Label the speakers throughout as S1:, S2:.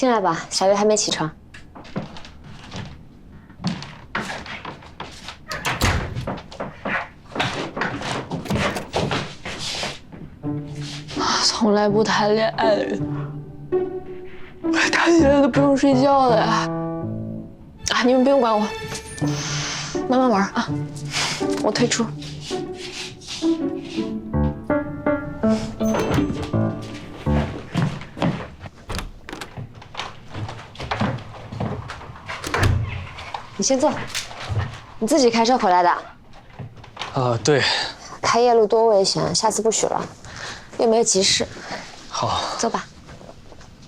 S1: 进来吧，小月还没起床。
S2: 从来不谈恋爱的人，谈起来都不用睡觉的呀！啊，你们不用管我，慢慢玩啊，我退出。
S1: 你先坐，你自己开车回来的？
S3: 啊，对，
S1: 开夜路多危险，下次不许了。又没有急事，
S3: 好，
S1: 坐吧。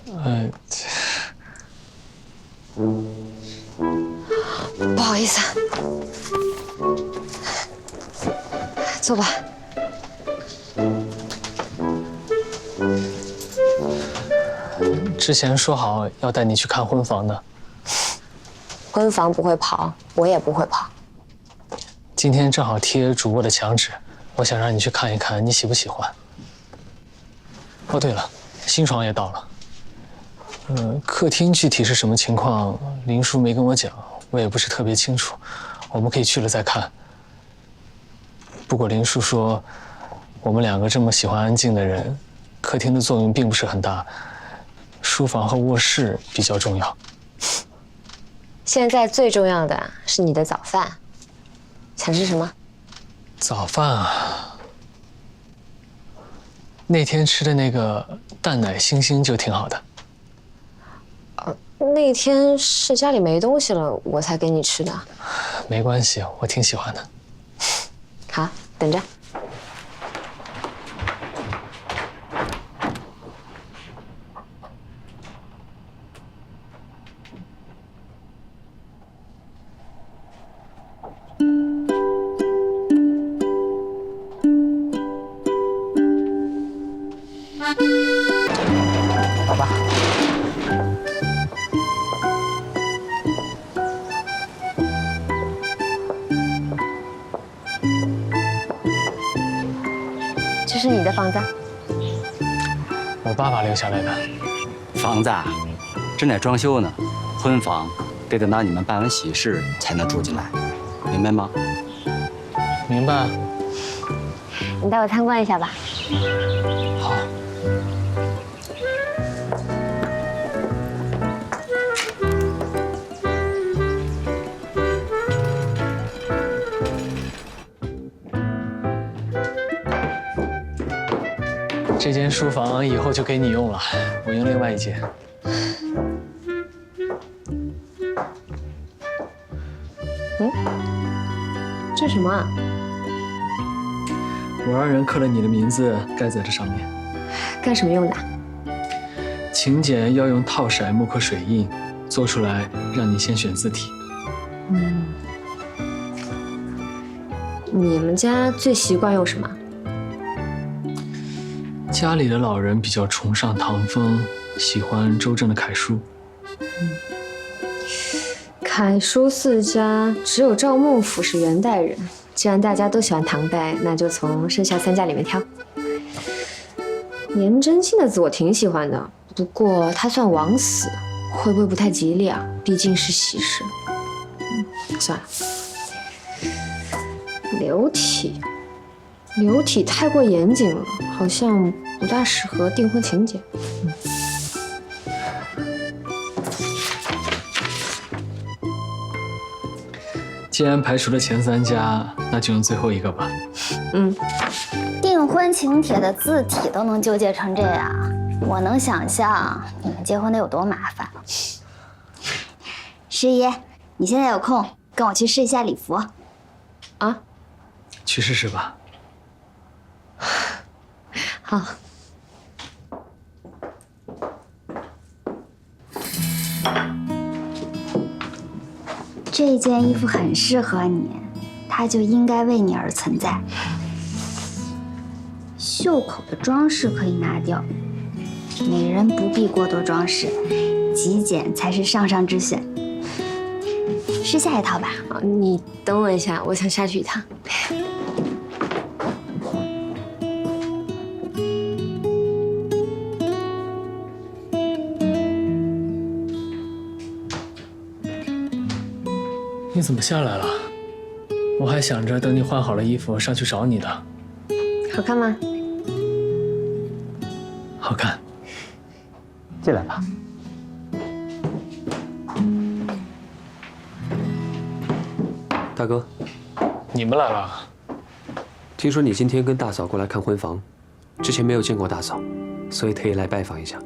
S3: 嗯，
S1: 不好意思，坐吧。
S3: 之前说好要带你去看婚房的，
S1: 婚房不会跑，我也不会跑。
S3: 今天正好贴主卧的墙纸，我想让你去看一看，你喜不喜欢？哦，对了，新床也到了。呃，客厅具体是什么情况，林叔没跟我讲，我也不是特别清楚。我们可以去了再看。不过林叔说，我们两个这么喜欢安静的人，客厅的作用并不是很大，书房和卧室比较重要。
S1: 现在最重要的是你的早饭，想吃什么？
S3: 早饭啊。那天吃的那个蛋奶星星就挺好的。
S1: 呃，那天是家里没东西了，我才给你吃的。
S3: 没关系，我挺喜欢的。
S1: 好，等着。是你的房子，
S3: 我爸爸留下来的
S4: 房子，啊，正在装修呢。婚房得等到你们办完喜事才能住进来，明白吗？
S3: 明白。
S1: 你带我参观一下吧。
S3: 这间书房以后就给你用了，我用另外一间。
S1: 嗯，这什么啊？
S3: 我让人刻了你的名字，盖在这上面。
S1: 干什么用的？
S3: 请柬要用套色木刻水印，做出来让你先选字体。嗯，
S1: 你们家最习惯用什么？
S3: 家里的老人比较崇尚唐风，喜欢周正的楷书。嗯，
S1: 楷书四家只有赵孟俯是元代人。既然大家都喜欢唐代，那就从剩下三家里面挑。颜真卿的字我挺喜欢的，不过他算枉死，会不会不太吉利啊？毕竟是喜事。嗯，算了。流体，流体太过严谨了，好像。不大适合订婚请柬。
S3: 既然排除了前三家，那就用最后一个吧。嗯。
S5: 订婚请帖的字体都能纠结成这样，我能想象你们结婚得有多麻烦。师爷，你现在有空，跟我去试一下礼服。
S1: 啊？
S3: 去试试吧。
S1: 好。
S5: 这件衣服很适合你，它就应该为你而存在。袖口的装饰可以拿掉，美人不必过多装饰，极简才是上上之选。试下一套吧。
S1: 你等我一下，我想下去一趟。
S3: 怎么下来了？我还想着等你换好了衣服上去找你的。
S1: 好看吗？
S3: 好看。
S4: 进来吧。
S6: 大哥，
S3: 你们来了。
S6: 听说你今天跟大嫂过来看婚房，之前没有见过大嫂，所以特意来拜访一下。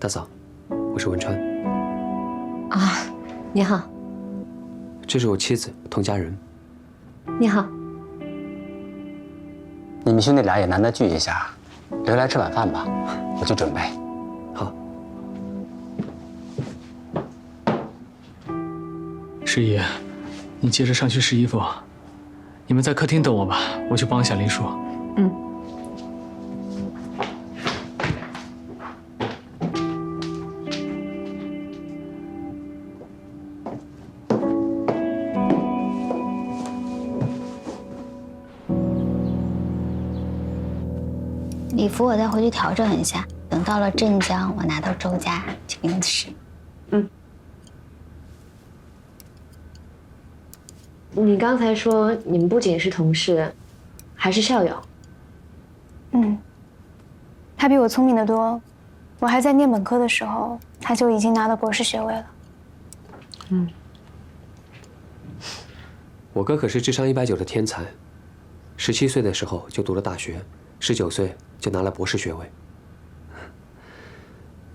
S6: 大嫂，我是文川，
S1: 啊，你好，
S6: 这是我妻子童佳人。
S1: 你好。
S4: 你们兄弟俩也难得聚一下，留来吃晚饭吧，我去准备。
S6: 好，
S3: 十一，你接着上去试衣服。你们在客厅等我吧，我去帮小林叔。
S1: 嗯。
S5: 服我再回去调整一下，等到了镇江，我拿到周家就给你试。
S1: 你刚才说你们不仅是同事，还是校友。
S7: 嗯，他比我聪明的多，我还在念本科的时候，他就已经拿到博士学位了。
S6: 嗯我哥可是智商一百九的天才，十七岁的时候就读了大学，十九岁就拿了博士学位。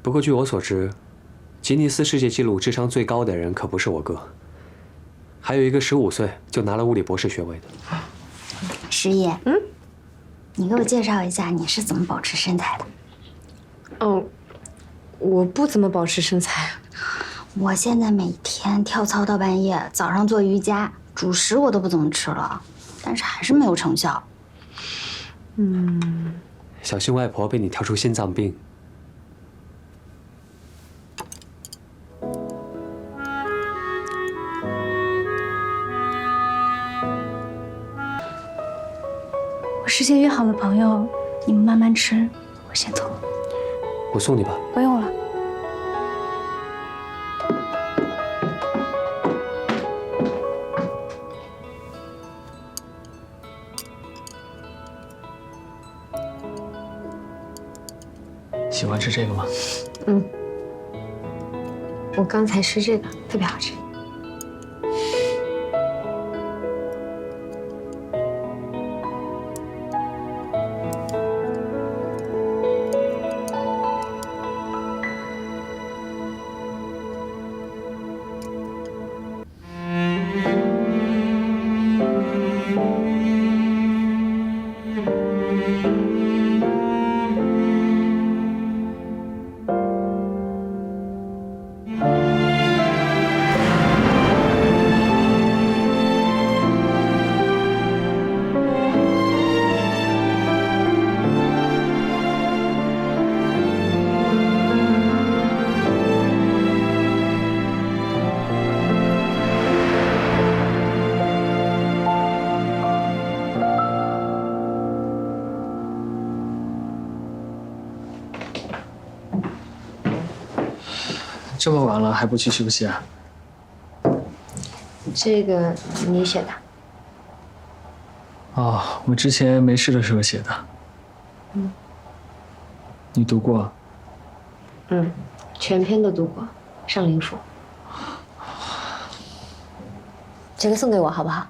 S6: 不过据我所知，吉尼斯世界纪录智商最高的人可不是我哥，还有一个十五岁就拿了物理博士学位的。
S5: 十一，嗯，你给我介绍一下你是怎么保持身材的？
S1: 哦，我不怎么保持身材。
S5: 我现在每天跳操到半夜，早上做瑜伽，主食我都不怎么吃了，但是还是没有成效。
S6: 小心外婆被你调出心脏病。
S7: 我事先约好了朋友，你们慢慢吃，我先走了。
S6: 我送你吧。
S7: 不用了。
S3: 吃这个吗？
S1: 嗯我刚才吃这个特别好吃。
S3: 这么晚了还不去休息啊？
S1: 这个你写的？
S3: 哦，我之前没事的时候写的。嗯。你读过？
S1: 嗯，全篇都读过，上林赋。这个送给我好不好？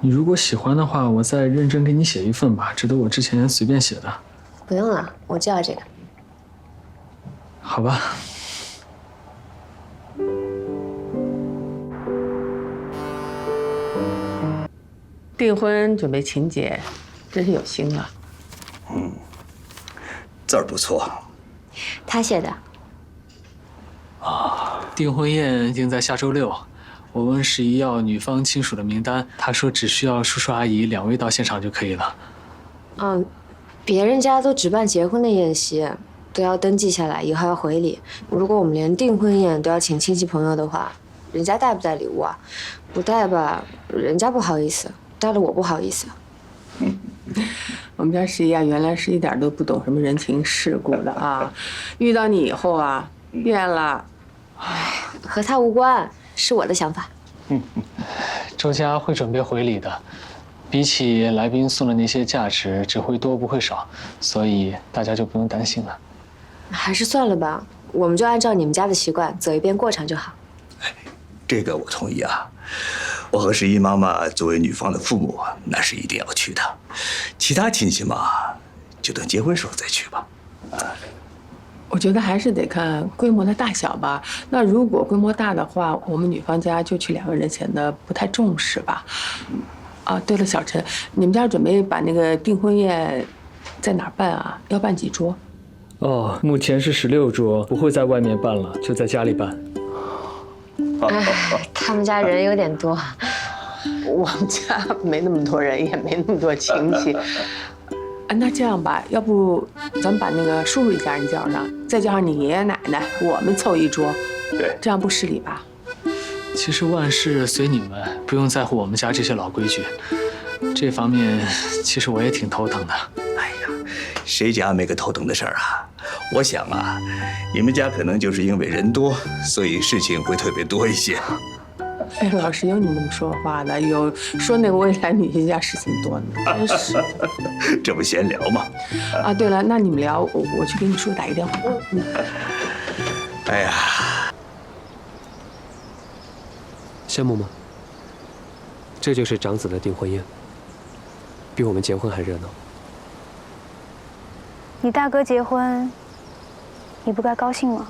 S3: 你如果喜欢的话，我再认真给你写一份吧，这都我之前随便写的。
S1: 不用了，我就要这个。
S3: 好吧。
S8: 订婚准备请柬，真是有心了。
S9: 字儿不错，
S1: 他写的。
S3: 啊订婚宴定在下周六，我问十一要女方亲属的名单，他说只需要叔叔阿姨两位到现场就可以了。
S1: 嗯，别人家都只办结婚的宴席，都要登记下来，以后要回礼。如果我们连订婚宴都要请亲戚朋友的话，人家带不带礼物啊？不带吧，人家不好意思；带了我不好意思。
S8: 我们家十一啊，原来是一点都不懂什么人情世故的啊，遇到你以后啊，变了。
S1: 和他无关，是我的想法。
S3: 周家会准备回礼的，比起来宾送的那些价值，只会多不会少，所以大家就不用担心了。
S1: 还是算了吧，我们就按照你们家的习惯走一遍过场就好。
S9: 这个我同意啊。我和十一妈妈作为女方的父母，那是一定要去的。其他亲戚嘛，就等结婚时候再去吧。
S8: 啊我觉得还是得看规模的大小吧。那如果规模大的话，我们女方家就去两个人显得不太重视吧。啊，对了，小陈，你们家准备把那个订婚宴在哪儿办啊？要办几桌？
S10: 哦，目前是十六桌，不会在外面办了，就在家里办。
S1: 哎，他们家人有点多，
S8: 我们家没那么多人，也没那么多亲戚。啊，那这样吧，要不咱们把那个叔叔一家人叫上，再叫上你爷爷奶奶，我们凑一桌。
S9: 对，
S8: 这样不失礼吧？
S3: 其实万事随你们，不用在乎我们家这些老规矩。这方面，其实我也挺头疼的。
S9: 哎呀，谁家没个头疼的事儿啊？我想啊，你们家可能就是因为人多，所以事情会特别多一些。
S8: 哎，老师有你那么说话的，有说那个未来女婿家事情多呢，真是的。
S9: 这不闲聊吗？
S8: 啊，对了，那你们聊，我我去给你叔打一个电话。嗯。
S9: 哎呀，
S6: 羡慕吗？这就是长子的订婚宴，比我们结婚还热闹。
S7: 你大哥结婚，你不该高兴吗？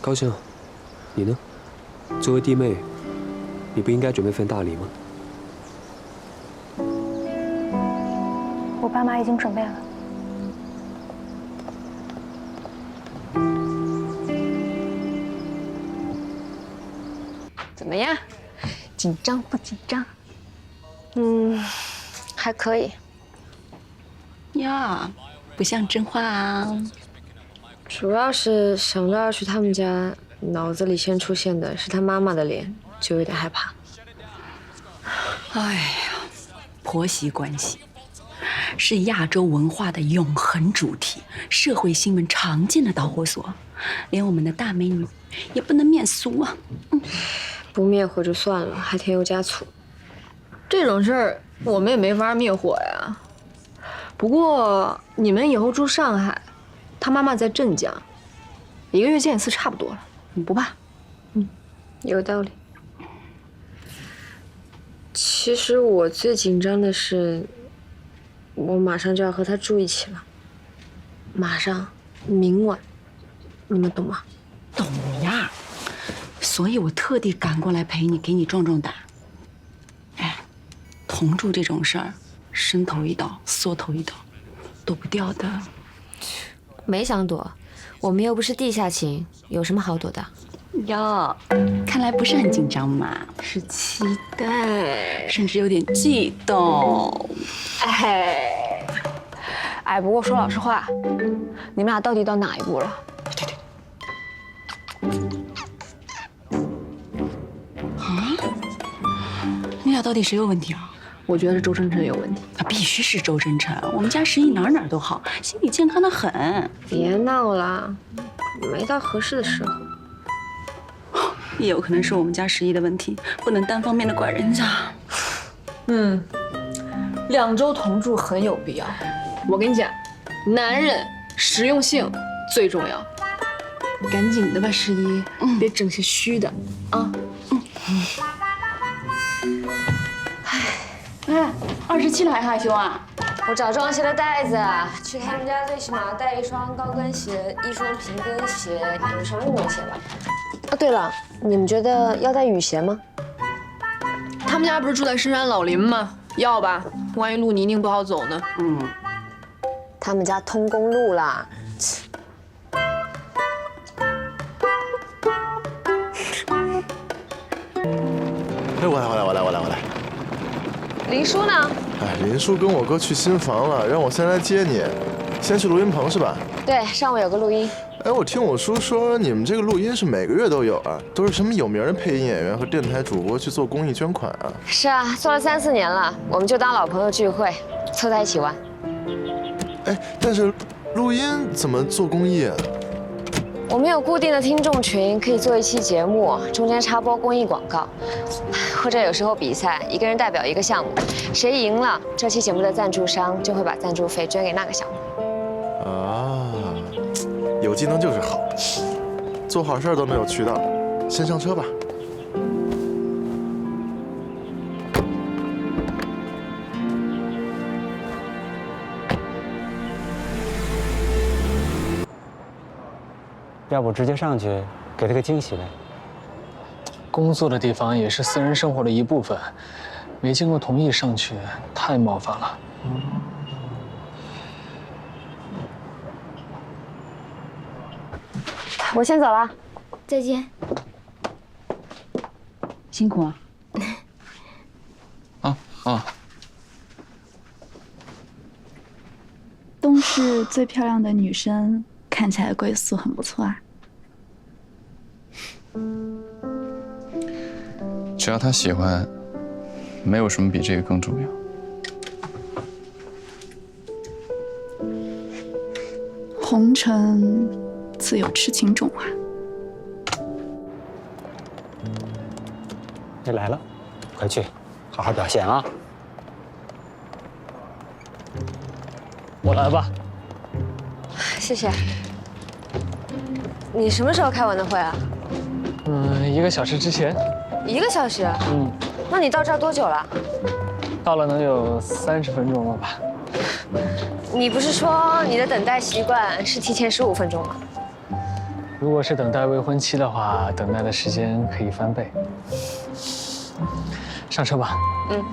S6: 高兴，你呢？作为弟妹，你不应该准备份大礼吗？
S7: 我爸妈已经准备了。
S2: 怎么样？紧张不紧张？
S1: 嗯，还可以。
S2: 呀，不像真话啊。
S1: 主要是想着要去他们家，脑子里先出现的是他妈妈的脸，就有点害怕。
S11: 哎呀，婆媳关系是亚洲文化的永恒主题，社会新闻常见的导火索，连我们的大美女也不能免俗啊。
S1: 嗯，不灭火就算了，还添油加醋。
S2: 这种事儿我们也没法灭火呀。不过你们以后住上海，他妈妈在镇江，一个月见一次差不多了，你不怕？
S1: 嗯，有道理。其实我最紧张的是，我马上就要和他住一起了。马上，明晚，你们懂吗？
S11: 懂呀，所以我特地赶过来陪你，给你壮壮胆。哎，同住这种事儿。伸头一刀，缩头一刀，躲不掉的。
S1: 没想躲，我们又不是地下情，有什么好躲的？
S11: 哟，看来不是很紧张嘛，
S1: 是期待，
S11: 甚至有点悸动。
S2: 哎，哎，不过说老实话，你们俩到底到哪一步了？
S11: 对对。啊？你俩到底谁有问题啊？
S2: 我觉得是周真真有问题，
S11: 他，必须是周真真。我们家十一哪哪都好，心理健康的很。
S1: 别闹了，没到合适的时候。
S11: 也有可能是我们家十一的问题，不能单方面的怪人家。
S2: 嗯，两周同住很有必要。我跟你讲，男人实用性最重要。赶紧的吧，十一，别整些虚的啊。嗯。哎，二十七了还害羞啊？
S1: 我找装鞋的袋子，去他们家最起码要带一双高跟鞋，一双平跟鞋，一双运动鞋吧。啊，对了，你们觉得要带雨鞋吗？
S2: 他们家不是住在深山老林吗？要吧，万一路泥泞不好走呢。
S1: 嗯，他们家通公路啦。
S12: 哎，我来，我来，我来，我来，我来。
S1: 林叔呢？
S12: 哎，林叔跟我哥去新房了，让我先来接你。先去录音棚是吧？
S1: 对，上午有个录音。
S12: 哎，我听我叔说你们这个录音是每个月都有啊，都是什么有名的配音演员和电台主播去做公益捐款啊？
S1: 是啊，做了三四年了，我们就当老朋友聚会，凑在一起玩。
S12: 哎，但是录音怎么做公益啊？
S1: 我们有固定的听众群，可以做一期节目，中间插播公益广告，或者有时候比赛，一个人代表一个项目，谁赢了，这期节目的赞助商就会把赞助费捐给那个项目。
S12: 啊，有技能就是好，做好事都没有渠道，先上车吧。
S4: 要不直接上去给他个惊喜呗？
S3: 工作的地方也是私人生活的一部分，没经过同意上去太冒犯了。
S1: 我先走了，
S5: 再见。
S11: 辛苦啊！
S13: 啊啊！
S14: 东市最漂亮的女生，看起来归宿很不错啊。
S13: 只要他喜欢，没有什么比这个更重要。
S14: 红尘自有痴情种啊！
S4: 你来了，快去好好表现啊！
S3: 我来吧。
S1: 谢谢。你什么时候开完的会啊？
S3: 嗯，一个小时之前。
S1: 一个小时？
S3: 嗯。
S1: 那你到这儿多久了？
S3: 到了能有三十分钟了吧？
S1: 你不是说你的等待习惯是提前十五分钟吗？
S3: 如果是等待未婚妻的话，等待的时间可以翻倍。上车吧。
S1: 嗯。